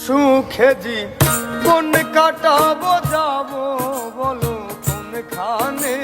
সুখে জি। কোন কাটাবো, যাব বলো, কোনখানে?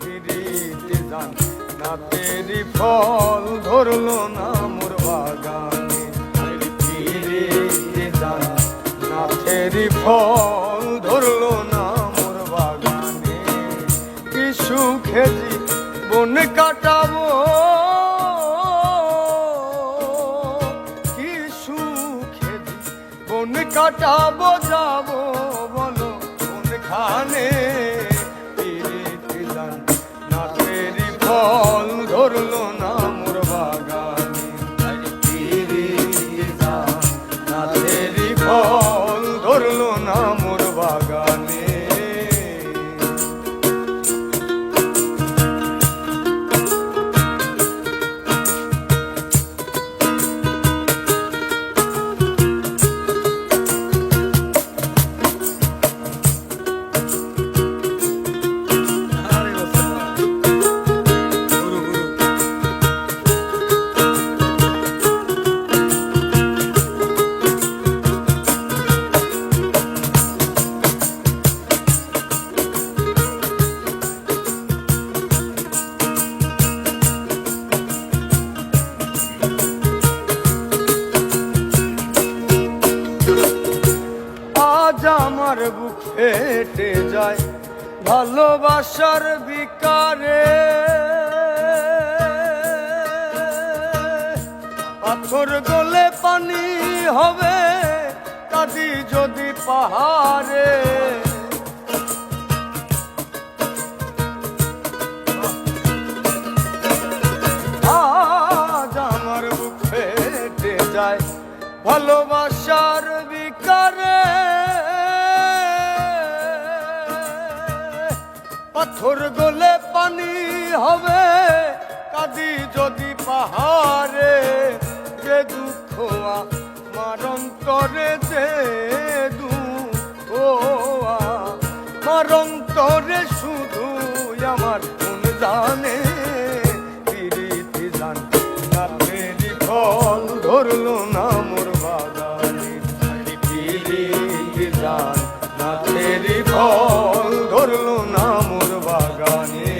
পিরিতি জান না তেরি ফল ধরলো না মোর বাগানে। পিরিতি জান না তেরি ফল কাটাবো যাব বলো কোনখানে? পিরিতি জান ফল ধরলো। আমার বুক ফেটে যায় ভালোবাসার বিকারে। পাথর গলে পানি হবে কাদি যদি পাহাড়ে। আজ আমার বুক ফেটে যায় ভালোবাসার পাথর গলে পানি হবে, কাদি যদি পাহাড়ে, যে দুঃখ আমার অন্তরে, যে দুঃখ আমার অন্তরে শুধু আমার কোন জানে বাগানে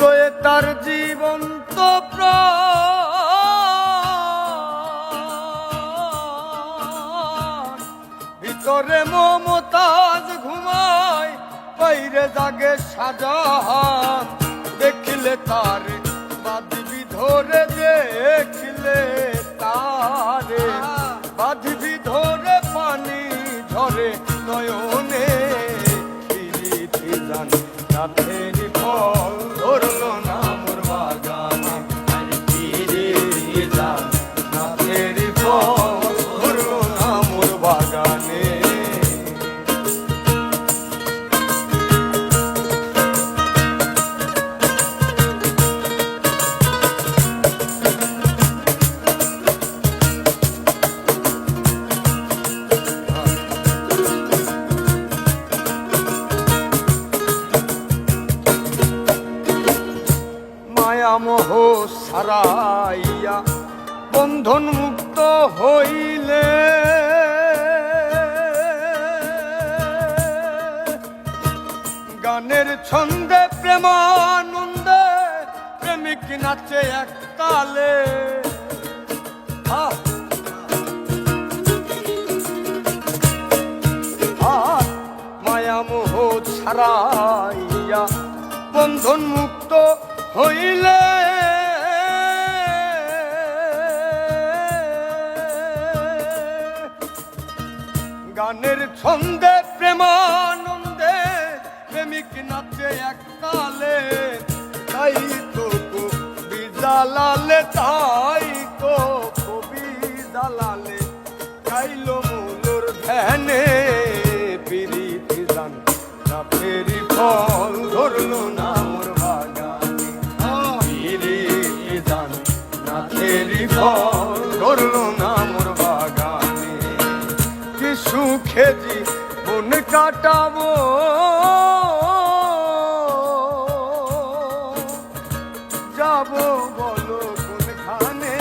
লয়ে তার জীবন্ত ভিতরে মমতাজ ঘুমায়, বাইরে জাগে সাজাহান। দেখিলে তার বাদবি ধরে, দেখিলে তারে। বাদবি ধরে, পানি ঝরে নয়নে জান রাতের মোহ সারাইয়া, বন্ধন মুক্ত হইলে। গানের ছন্দে প্রেমানন্দে প্রেমিক নাচে এক আর মায়া মোহ ছাড়াইয়া বন্ধন মুক্ত হইলে গানের ছন্দে, প্রেমানন্দে প্রেমিক নাচে এক তালে, তাই তো কবি জালালে, তাই তো কবি জালালে খাইলো মূলর ধ্যানে, পিরিতি জান না ফেরি ফল ধরলো ফল ধরলো না মোর বাগানে। কি সুখে জীবন কাটাবো। যাব বলো কোনখানে?